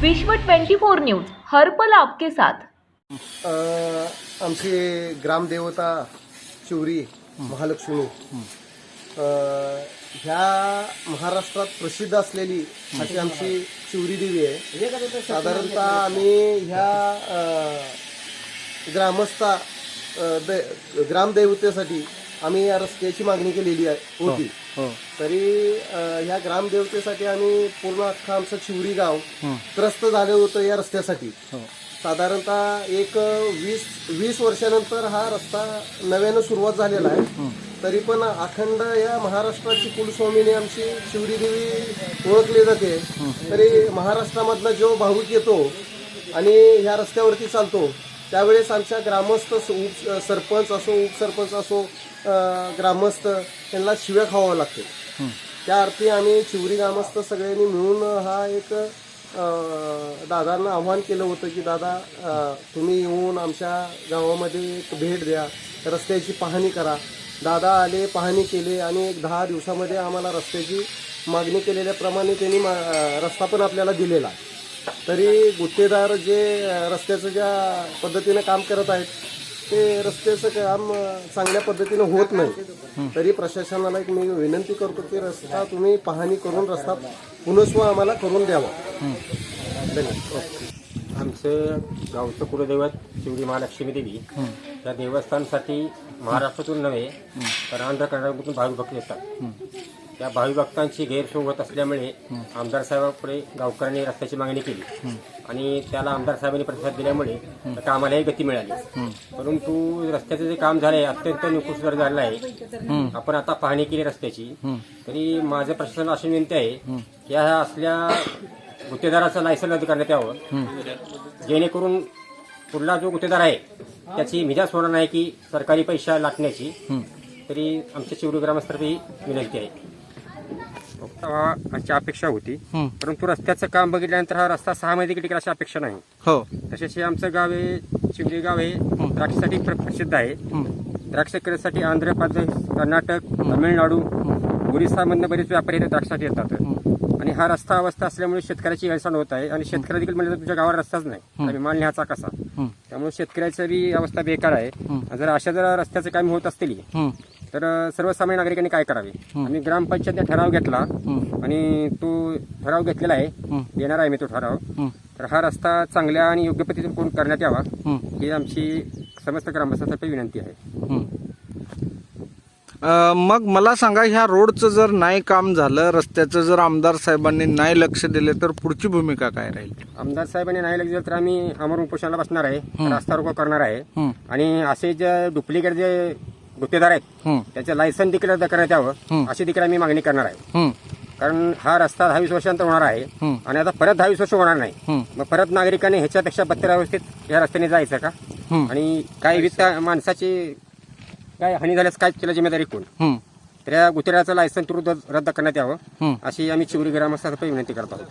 विश्व 24 न्यूज हर्पल आपके साथ. आमचे आमची ग्रामदेवता शिवरी महालक्ष्मी. अ, ह्या महाराष्ट्रात प्रसिद्ध असलेली अशी आमची शिवरी देवी आहे. साधारणतः आम्ही ह्या अ, ग्रामस्था अ, द- ग्रामदेवतेसाठी आम्ही या रस्त्याची मागणी केलेली आहे होती. तरी अ, ह्या ग्रामदेवतेसाठी आम्ही पूर्ण अख्खा आमचं शिवरी गाव त्रस्त झालं होतं या रस्त्यासाठी. साधारणतः एक वीस वीस वर्षानंतर हा रस्ता नव्यानं सुरुवात झालेला आहे. तरी पण अखंड या महाराष्ट्राची कुलस्वामीने आमची शिवरी देवी ओळखली जाते. तरी महाराष्ट्रामधला जो भाविक येतो आणि ह्या रस्त्यावरती चालतो त्यावेळेस आमच्या ग्रामस्थ स- उप सरपंच असो उपसरपंच असो ग्रामस्थ त्यांना शिव्या खावावं लागते त्या अर्थी आम्ही चिवरी ग्रामस्थ सगळ्यांनी मिळून हा एक दादांना आव्हान केलं होतं की दादा तुम्ही येऊन आमच्या गावामध्ये एक भेट द्या. रस्त्याची पाहणी करा. दादा आले पाहणी केली आणि एक दहा दिवसामध्ये आम्हाला रस्त्याची मागणी केलेल्याप्रमाणे त्यांनी मा- रस्ता पण आपल्याला दिलेला तरी गुत्तेदार जे रस्त्याचं ज्या पद्धतीनं काम करत आहेत ते रस्त्याचं काम चांगल्या पद्धतीनं होत नाही. तरी प्रशासनाला एक मी विनंती करतो की रस्ता तुम्ही पाहणी करून रस्ता पुनस्व आम्हाला करून द्यावा. धन्यवाद. आमचं गावचं कुलदैवत शिवडी महालक्ष्मी देवी या देवस्थानासाठी महाराष्ट्रातून नव्हे तर आंध्र कर्नाटकातून भाविक भक्त येतात. त्या भाविक भक्तांची गैरसोय होत असल्यामुळे आमदार साहेबांकडे गावकऱ्यांनी रस्त्याची मागणी केली. आणि त्याला आमदार साहेबांनी प्रतिसाद दिल्यामुळे कामालाही गती मिळाली. परंतु रस्त्याचं जे काम झालंय अत्यंत निकृष्ट दर झालेलं आहे आपण आता पाहणी केली रस्त्याची. तरी माझं प्रशासन अशी विनंती आहे की ह्या असल्या गुत्तेदाराचं लायसन रद्द करण्यात यावं. जेणेकरून पुढला जो गुत्तेदार आहे त्याची मिजाज होणार नाही की सरकारी पैसा लाटण्याची. तरी आमच्या शिवडी ग्रामस्तर्फे ही विनंती आहे. अशी अपेक्षा होती. परंतु रस्त्याचं काम बघितल्यानंतर हा रस्ता सहा महिने टिकेल अशी अपेक्षा नाही. हो. तसेच हे आमचं गाव आहे शिवडी गाव आहे द्राक्षासाठी प्र- प्रसिद्ध आहे. द्राक्ष करण्यासाठी आंध्र प्रदेश कर्नाटक तामिळनाडू ओरिसामधनं बरेच व्यापारी इथे द्राक्षासाठी येतात आणि हा रस्ता अवस्था असल्यामुळे शेतकऱ्याची गैरसोय होत आहे आणि शेतकरी देखील म्हणजे तुमच्या गावाला रस्ताच नाही. विमान लिहायचा कसा? त्यामुळे शेतकऱ्याची बी अवस्था बेकार आहे. जर अशा जर रस्त्याचे काम होत असतील तर सर्वसामान्य नागरिकांनी काय करावे? आम्ही ग्रामपंचायतने ठराव घेतला आणि तो ठराव घेतलेला आहे. देणार आहे मी तो ठराव. तर हा रस्ता चांगल्या आणि योग्य पद्धतीने कोण करण्यात यावा. ही आमची समस्त ग्रामस्थांतर्फे विनंती आहे. मग मला सांगा ह्या रोडचं जर नाही काम झालं रस्त्याचं जर आमदार साहेबांनी नाही लक्ष दिले तर पुढची भूमिका काय राहील? आमदार साहेबांनी नाही लक्ष दिलं तर आम्ही अमर उपोषणाला बसणार आहे. रस्ता रोको करणार आहे. आणि असे जे डुप्लिकेट जे गुत्तेदार आहेत. हं. त्याचे लायसन देखील रद्द करण्यात यावं अशी देखील आम्ही मागणी करणार आहे. हं, कारण हा रस्ता दहावीस वर्षांतर होणार आहे. आणि आता परत दहावीस वर्ष होणार नाही. मग परत नागरिकांनी ह्याच्यापेक्षा बत्तर अवस्थेत या रस्त्याने जायचं का? आणि काय वित्त माणसाची काय हानी झाल्यास काय त्याला जिम्मेदारी कोण? हं, तर या गुत्तेदाराचं लायसन तुरंत रद्द करण्यात. यावं. अशी आम्ही चिवरी ग्रामस्थांतर्फे विनंती करत आहोत.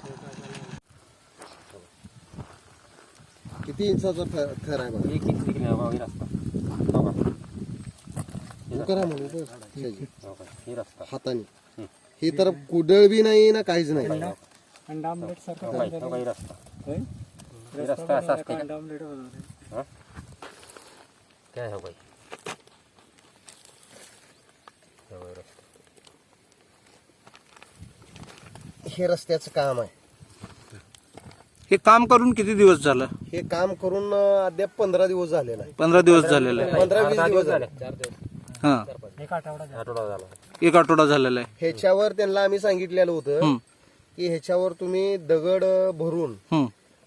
किती इंचाचा थ- थर आहे बघा? किती देखील नाही बाबा, हे रस्ता? करा म्हणून बस. हो का? हे रस्ता. हाताने. हे तर कुडळ बी नाही ना काहीच नाही. हो? हो का? हे रस्ता. हे रस्ता असा असते का? हा? काय हो हो रस्ता. हे रस्त्याचं काम आहे. हे काम करून किती दिवस झालं? हे काम करून अं, अद्याप पंधरा दिवस झाले नाही. पंधरा दिवस झालेलं आहे. पंधरा वीस दिवस झाले. झाले हा आठवडा झाला. एक आठवडा झालेला आहे. ह्याच्यावर त्यांना आम्ही सांगितलेलं होतं की ह्याच्यावर तुम्ही दगड अं, भरून हं,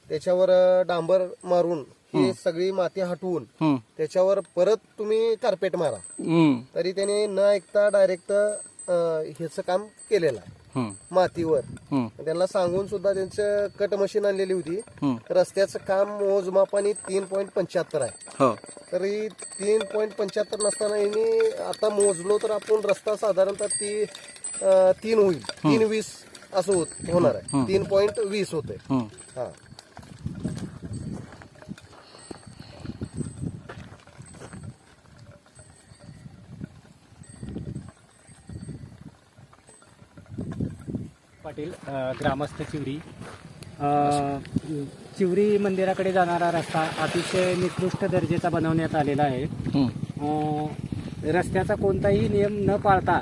त्याच्यावर अं, डांबर मारून ही सगळी माती हटवून हं, त्याच्यावर परत तुम्ही कार्पेट मारा. हं, तरी त्याने न ऐकता डायरेक्ट ह्याचं काम केलेलं आहे. मातीवर. हं, त्यांना सांगून सुद्धा त्यांचं कट मशीन आणलेली होती. हं. रस्त्याचं काम मोजमापाने तीन पॉईंट पंच्याहत्तर आहे. हो. तरी तीन पॉईंट पंच्याहत्तर नसताना यांनी आता मोजलो तर आपण रस्ता साधारणतः ती तीन होईल. तीन वीस असं होत होणार आहे. तीन पॉईंट वीस होते हं. पाटील ग्रामस्थ चिवरी. चिवरी मंदिराकडे जाणारा रस्ता अतिशय निकृष्ट दर्जाचा बनवण्यात आलेला आहे. रस्त्याचा कोणताही नियम न पाळता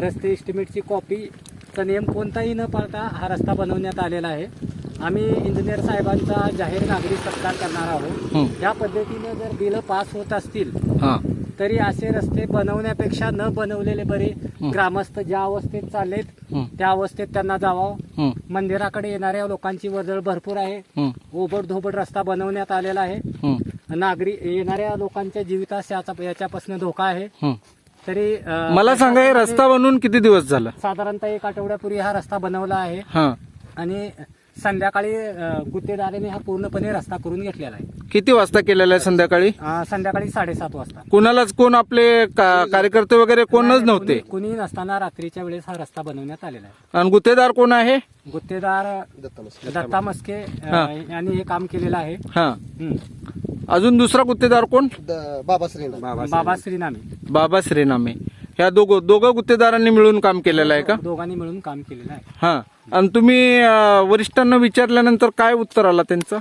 रस्ते इस्टिमेटची कॉपीचा नियम कोणताही न पाळता हा रस्ता बनवण्यात आलेला आहे. आम्ही इंजिनियर साहेबांचा जाहीर नागरिक सत्कार करणार आहोत. या पद्धतीनं जर बिलं पास होत असतील तरी असे रस्ते बनवण्यापेक्षा न बनवलेले बरे ग्रामस्थ ज्या अवस्थेत चाललेत. त्या अवस्थेत त्यांना जावं. मंदिराकडे येणाऱ्या लोकांची वर्दळ भरपूर आहे. ओबड धोबड रस्ता बनवण्यात आलेला आहे. नागरी येणाऱ्या लोकांच्या जीवितास याचा याच्यापासून धोका आहे. तरी मला सांगा हे रस्ता बनवून किती दिवस झाला साधारणतः एक आठवड्यापूर्वी हा रस्ता बनवला आहे आणि संध्याकाळी अ, गुत्तेदाराने हा पूर्णपणे रस्ता करून घेतलेला आहे. किती वाजता केलेला आहे संध्याकाळी? अ, संध्याकाळी साडेसात वाजता. कोणालाच कोण आपले का- कार्यकर्ते वगैरे कोणच नव्हते? कुणी- कुणी नसताना रात्रीच्या वेळेस हा रस्ता बनवण्यात आलेला आहे. आणि गुत्तेदार कोण आहे? गुत्तेदार दत्ता मस्के. अ, हा. यांनी हे काम केलेलं आहे. हा. हं. अजून दुसरा गुत्तेदार कोण? द- बाबा श्रीनाथ बाबा श्रीनामे. बाबा श्रीनामे. ह्या दोघं दोघं गुत्तेदारांनी मिळून काम केलेलं आहे का? दोघांनी मिळून काम केलेलं आहे. हा. आणि तुम्ही अं, वरिष्ठांना विचारल्यानंतर काय उत्तर आला त्यांचं?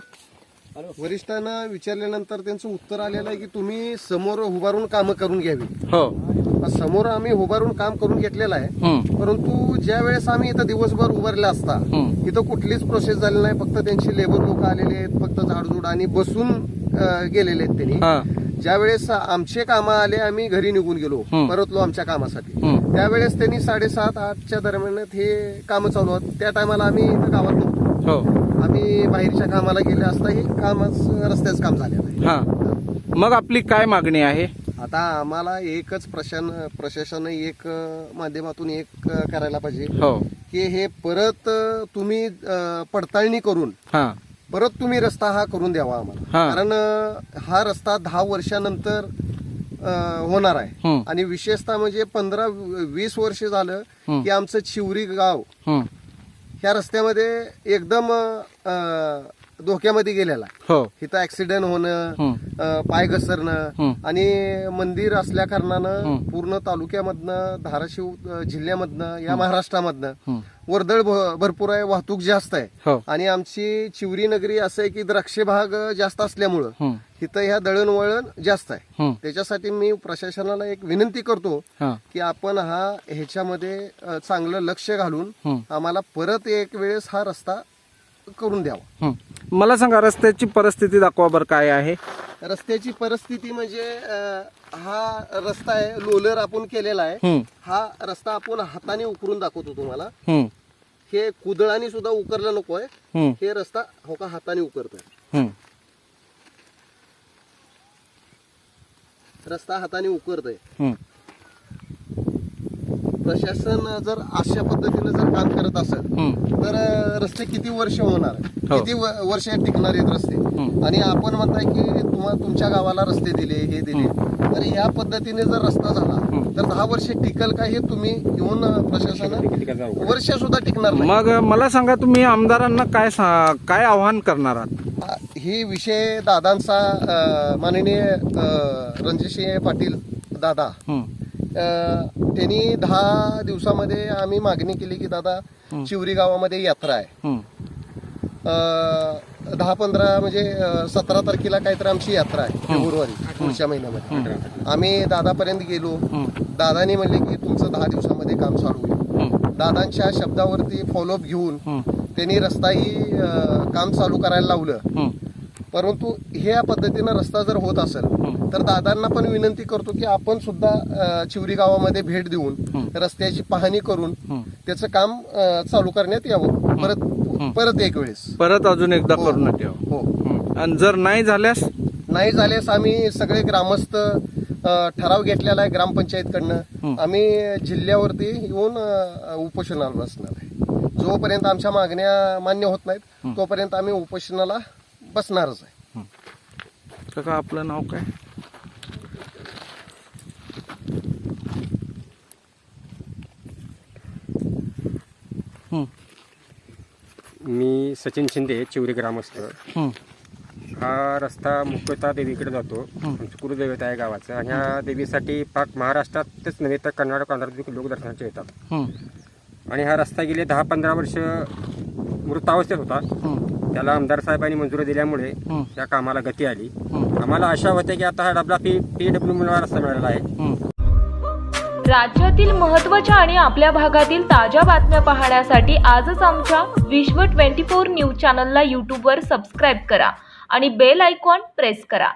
वरिष्ठांना विचारल्यानंतर त्यांचं उत्तर आलेलं आहे की तुम्ही समोर उभारून कामं करून घ्यावी. हो. समोर आम्ही उभारून काम करून घेतलेलं आहे. परंतु ज्या वेळेस आम्ही इथं दिवसभर उभारले असता. इथं कुठलीच प्रोसेस झाली नाही. फक्त त्यांची लेबर लोक आलेले आहेत फक्त झाडझूड आणि बसून अं, गेलेले आहेत त्यांनी. हा. ज्या वेळेस आमचे कामं आले आम्ही घरी निघून गेलो. परतलो आमच्या कामासाठी. त्यावेळेस त्यांनी साडेसात आठच्या दरम्यान हे कामं चालू आहेत त्या टायमाला आम्ही इथं गावात नव्हतो. हो. आम्ही बाहेरच्या कामाला गेले असता हे कामच रस्त्याचं काम झालेलं आहे. हा. मग आपली काय मागणी आहे? आता आम्हाला एकच प्रशासन प्रशासन एक अं, माध्यमातून एक अं, करायला पाहिजे. हो. की हे परत अं, तुम्ही अं, पडताळणी करून हा. परत तुम्ही रस्ता हा करून द्यावा आम्हाला. हा. कारण अं, हा रस्ता दहा वर्षानंतर होणार आहे. आणि विशेषतः म्हणजे पंधरा वीस वर्ष झालं. की आमचं चिवरी गाव. ह्या रस्त्यामध्ये एकदम धोक्यामध्ये गेलेला हो इथं ऍक्सिडेंट होणं. अं, पाय घसरणं. आणि मंदिर असल्या कारणानं. पूर्ण तालुक्यामधनं धाराशिव अं, जिल्ह्यामधनं या महाराष्ट्रामधनं. वर्दळ भ- भरपूर आहे वाहतूक जास्त आहे हो आणि आमची चिवरी नगरी असं आहे की द्राक्ष भाग जास्त असल्यामुळं. इथं ह्या दळणवळण जास्त आहे. त्याच्यासाठी मी प्रशासनाला एक विनंती करतो हा की आपण हा ह्याच्यामध्ये अं, चांगलं लक्ष घालून. आम्हाला परत एक वेळेस हा रस्ता करून द्यावा हं. मला सांगा रस्त्याची परिस्थिती दाखवा बरं काय आहे रस्त्याची परिस्थिती म्हणजे अं, हा रस्ता आहे लोलर आपण केलेला आहे हं. हा रस्ता आपण हाताने उकरून दाखवतो तुम्हाला हं. हे कुदळाने सुद्धा उकरला नको आहे हं. हे रस्ता हो का हाताने उकरतोय हं. रस्ता हाताने उकरतोय हं. प्रशासन जर अशा पद्धतीने जर काम करत असेल. तर रस्ते किती वर्ष होणार? हो. किती व- वर्ष टिकणार आहेत रस्ते. आणि आपण म्हणताय की तुम्हा तुमच्या गावाला रस्ते दिले हे दिले तर ह्या पद्धतीने जर रस्ता झाला तर दहा वर्ष टिकल का हे तुम्ही येऊन प्रशासन वर्ष सुद्धा टिकणार नाही मग मला सांगा तुम्ही आमदारांना काय सा- काय आव्हान करणार आहात हा, ही विषय दादांचा अं, माननीय अं, रणजितसिंह पाटील दादा हं. त्यांनी दहा दिवसामध्ये आम्ही मागणी केली की दादा चिवरी गावामध्ये यात्रा आहे. हं. दहा पंधरा म्हणजे सतरा तारखेला काहीतरी आमची यात्रा आहे फेब्रुवारी पुढच्या महिन्यामध्ये. आम्ही दादापर्यंत गेलो. दादाने म्हणले की तुमचं दहा दिवसामध्ये काम चालू होईल. दादांच्या शब्दावरती फॉलोअप घेऊन. त्यांनी रस्ताही काम चालू करायला लावलं. परंतु हे या पद्धतीनं रस्ता जर होत असेल तर दादांना पण विनंती करतो की आपण सुद्धा चिवरी गावामध्ये भेट देऊन रस्त्याची पाहणी करून त्याचं काम चालू करण्यात यावं. परत परत एक वेळेस. परत अजून एकदा. करून ठेवा. हो. हं. आणि जर नाही झाल्यास? नाही झाल्यास आम्ही सगळे ग्रामस्थ ठराव घेतलेला आहे ग्रामपंचायतकडनं. आम्ही जिल्ह्यावरती येऊन उपोषणाला बसणार आहे. जोपर्यंत आमच्या मागण्या मान्य होत नाहीत तोपर्यंत आम्ही उपोषणाला बसणारच आहे. काका आपलं नाव काय? हं. मी सचिन शिंदे चिवरी ग्रामस्थ. हं. हा रस्ता मुख्यतः देवीकडे जातो. आमचं कुलदैवत आहे गावाचं. आणि ह्या देवीसाठी पाक महाराष्ट्रातच नव्हे तर कर्नाटक आंध्र लोक दर्शनाचे येतात. हं. आणि हा रस्ता गेले दहा पंधरा वर्ष मृतावस्थेत होता. हं. त्याला आमदार साहेबांनी मंजुरी दिल्यामुळे. त्या कामाला गती आली. आम्हाला आशा होते की आता हा डबला पी पी डब्ल्यू रस्ता मिळाला आहे. राज्यातील महत्त्वाच्या आणि आपल्या भागातील ताज्या बातम्या पाहण्यासाठी आजच आमच्या विश्व ट्वेंटी फोर न्यूज चॅनलला यूट्यूबवर सबस्क्राईब करा आणि बेल आयकॉन प्रेस करा